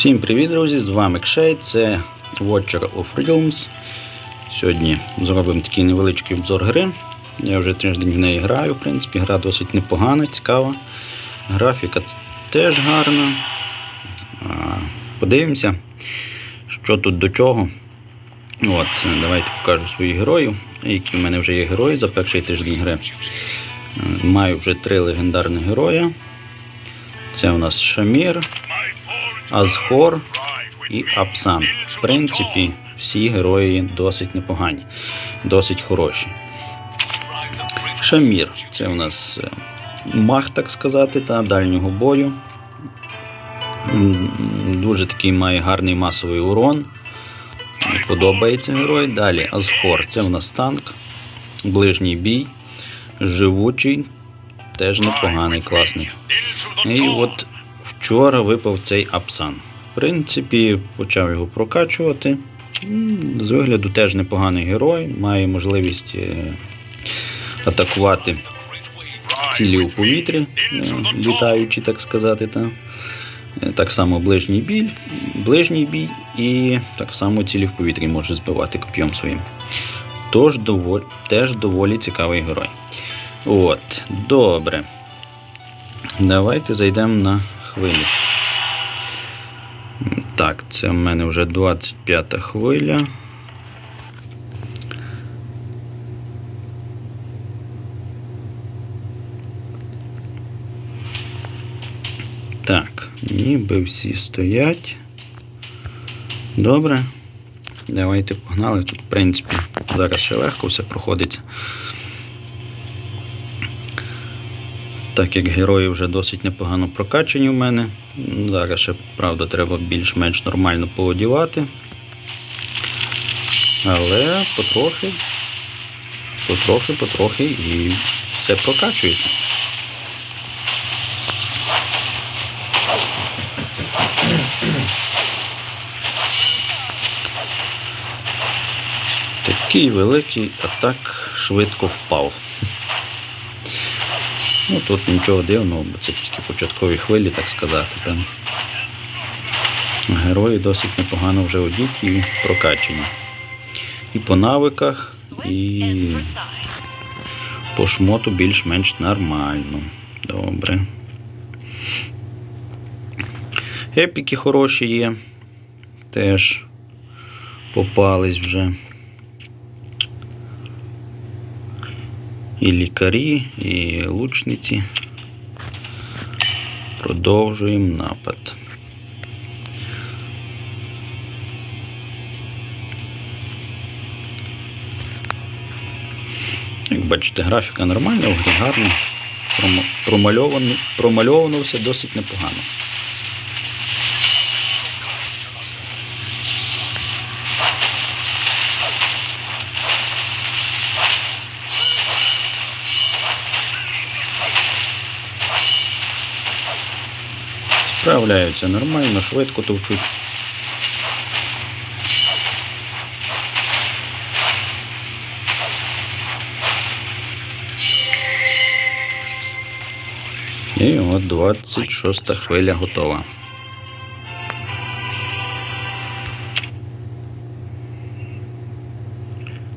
Всім привіт, друзі! З вами Кшей, це Watcher of Realms. Сьогодні зробимо такий невеличкий обзор гри. Я вже тиждень в неї граю, в принципі, гра досить непогана, цікава. Графіка теж гарна. Подивимося, що тут до чого. От, Давайте покажу своїх героїв, які в мене вже є герої за перший тиждень гри. Е, Маю вже три легендарних героя. Це у нас Шамір, Азхор і Апсан. В принципі, всі герої досить непогані, досить хороші. Шамір це у нас е, мах, так сказати, та дальнього бою. Дуже такий має гарний масовий урон. Подобається герой. Далі Азхор це у нас танк, ближній бій, живучий, теж непоганий, класний. І от вчора випав цей Апсан. В принципі, почав його прокачувати. З вигляду теж непоганий герой, має можливість е, атакувати цілі у повітрі, е, літаючи, так сказати. Та. Е, Так само ближній бій, ближній бій і так само цілі в повітрі може збивати коп'єм своїм. Тож доволі, теж доволі цікавий герой. От, добре. Давайте зайдемо на хвилю. Так, це в мене вже 25 хвиля. Так, ніби всі стоять. Добре. Давайте погнали. Тут, в принципі, зараз ще легко все проходиться. Так як герої вже досить непогано прокачані в мене. Зараз ще, правда, треба більш-менш нормально поодівати. Але потрохи, потрохи, потрохи і все прокачується. Такий великий, а так швидко впав. Ну тут нічого дивного, бо це тільки початкові хвилі, так сказати. Там. Герої досить непогано вже одіті і прокачані. І по навиках, і по шмоту більш-менш нормально. Добре. Епіки хороші є. Теж попались вже. І лікарі, і лучниці. Продовжуємо напад. Як бачите, графіка нормальна, гарна. Промальовано, промальовано все досить непогано. Справляються нормально, швидко товчуть. І от 26 хвиля готова.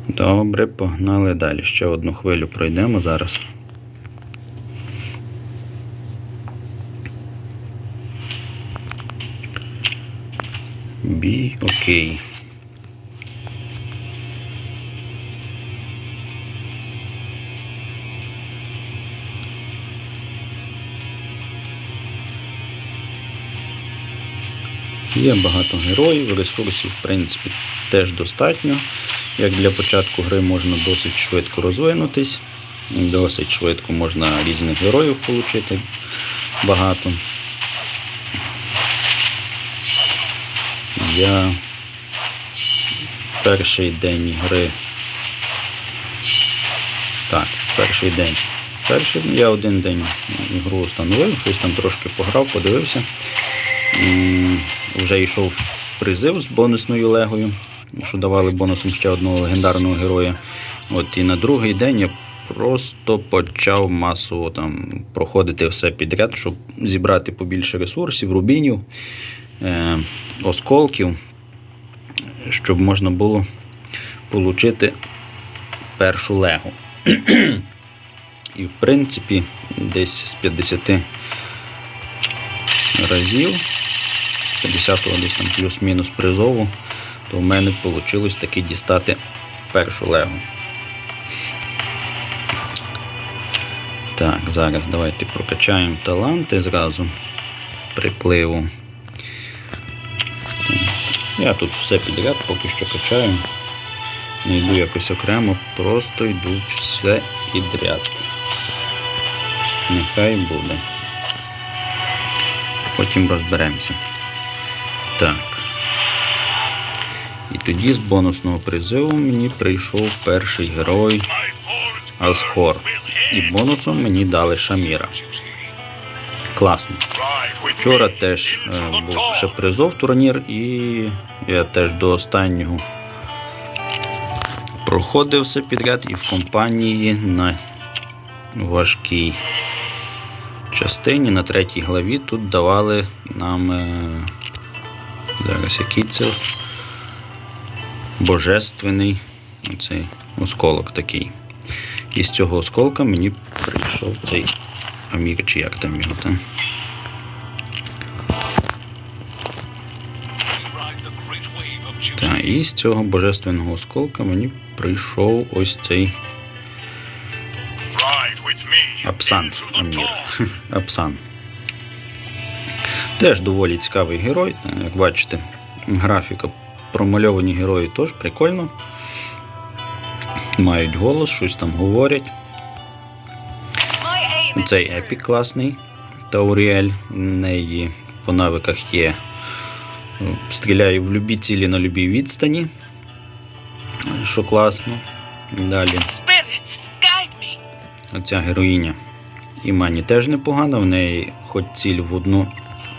Добре, погнали далі. Ще одну хвилю пройдемо зараз. Бій, окей. Є багато героїв, ресурсів, в принципі, теж достатньо. Як для початку гри можна досить швидко розвинутись, досить швидко можна різних героїв отримати багато. Я перший день гри. Так, перший день. Перший день я один день ігру встановив, щось там трошки пограв, подивився. Вже йшов призив з бонусною легою, що давали бонусом ще одного легендарного героя. От і на другий день я просто почав масово там проходити все підряд, щоб зібрати побільше ресурсів, рубінів. Е, осколків, щоб можна було отримати першу легу. І в принципі, десь з 50 разів, з 50-го десь там плюс-мінус призову, то в мене вийшло таки дістати першу легу. Так, зараз давайте прокачаємо таланти зразу припливу. Я тут все підряд поки що качаю. Не йду якось окремо, просто йду все підряд. Нехай буде. Потім розберемося. Так. І тоді з бонусного призиву мені прийшов перший герой Асхор. І бонусом мені дали Шаміра. Класно. Вчора теж е, був ще призов турнір, і я теж до останнього проходив все підряд і в компанії на важкій частині, на третій главі тут давали нам е, зараз який це божественний оцей осколок такий. І з цього осколка мені прийшов цей Амір, чи як там його там. Та, і з цього божественного осколка мені прийшов ось цей Апсан Амір. Апсан. Теж доволі цікавий герой. Як бачите, графіка промальовані герої теж прикольно. Мають голос, щось там говорять. Цей епік класний. Тауріель. В неї по навиках є. Стріляє в любі цілі на любій відстані. Що класно. Далі. Оця героїня Імані теж непогана, в неї хоч ціль в одну,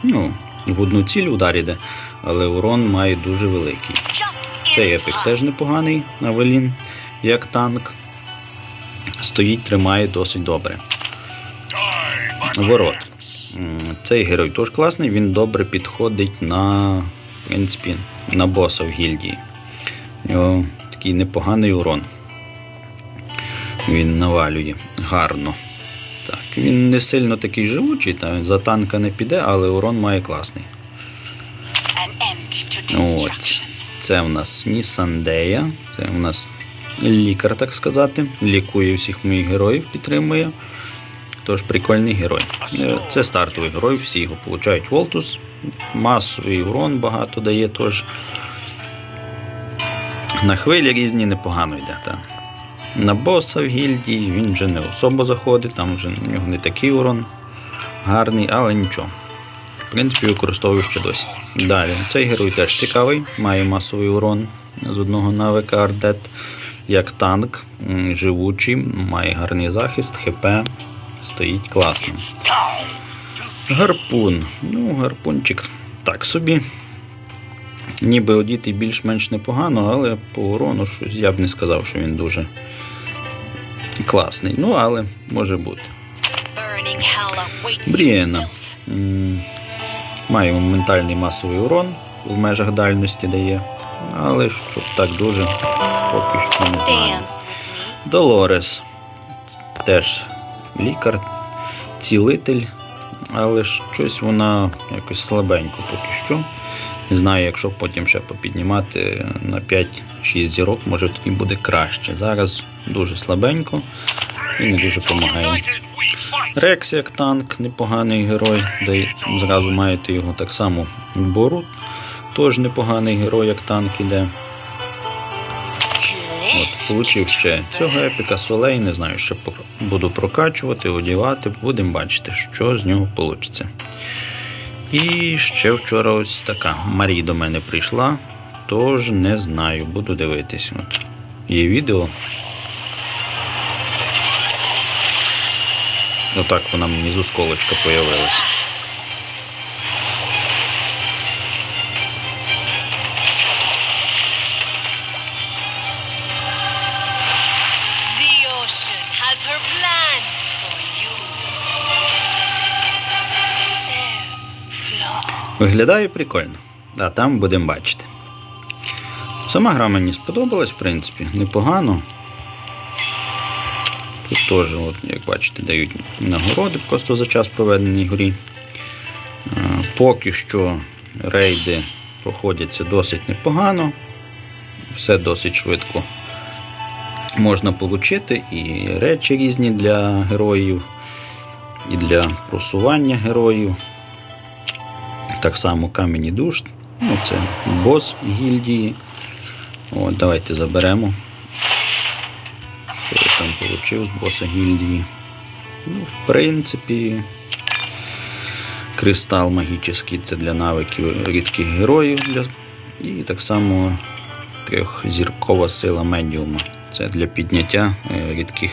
ну, в одну ціль удар іде, але урон має дуже великий. Цей епік теж непоганий, Авелін, як танк. Стоїть, тримає досить добре. Ворот. Цей герой теж класний, він добре підходить на, в принципі, на боса в гільдії. У нього такий непоганий урон. Він навалює гарно. Так, він не сильно такий живучий, та за танка не піде, але урон має класний. От. Це в нас Нісандея. Це в нас лікар, так сказати. Лікує всіх моїх героїв, підтримує. Тож прикольний герой. Е, Це стартовий герой, всі його получають Волтус. Масовий урон багато дає теж. На хвилі різні непогано йде. Та. На боса в гільдії він вже не особо заходить, там вже в нього не такий урон гарний, але нічого. В принципі, використовую ще досі. Далі, цей герой теж цікавий, має масовий урон з одного навика Ардет, як танк, живучий, має гарний захист, ХП, стоїть класно. Гарпун. Ну, гарпунчик так собі. Ніби одітий більш-менш непогано, але по урону щось я б не сказав, що він дуже класний. Ну, але може бути. Брієна. filth. М, Має моментальний масовий урон в межах дальності дає. Але щоб так дуже поки що не знаю. Долорес. Теж лікар, цілитель, але щось вона якось слабенько поки що. Не знаю, якщо потім ще попіднімати на 5-6 зірок, може тоді буде краще. Зараз дуже слабенько і не дуже допомагає. Рекс як танк, непоганий герой, де зразу маєте його так само бору. Теж непоганий герой, як танк іде. Получив ще цього епіка солей, не знаю, що буду прокачувати, одягати, будемо бачити, що з нього вийде. І ще вчора ось така Марій до мене прийшла, тож не знаю, буду дивитись. От. Є відео. Отак вона мені з осколочка появилась. Her plans for you. Виглядає прикольно. А там будемо бачити. Сама гра мені сподобалась, в принципі, непогано. Тут теж, от, як бачите, дають нагороди просто за час проведений грі. Поки що рейди проходяться досить непогано. Все досить швидко можна отримати і речі різні для героїв, і для просування героїв. Так само камені душ. Ну, це бос гільдії. От, давайте заберемо. Що я там отримав з боса гільдії. Ну, в принципі, кристал магічний це для навиків рідких героїв. Для... І так само трьохзіркова сила медіума. Це для підняття е, рідких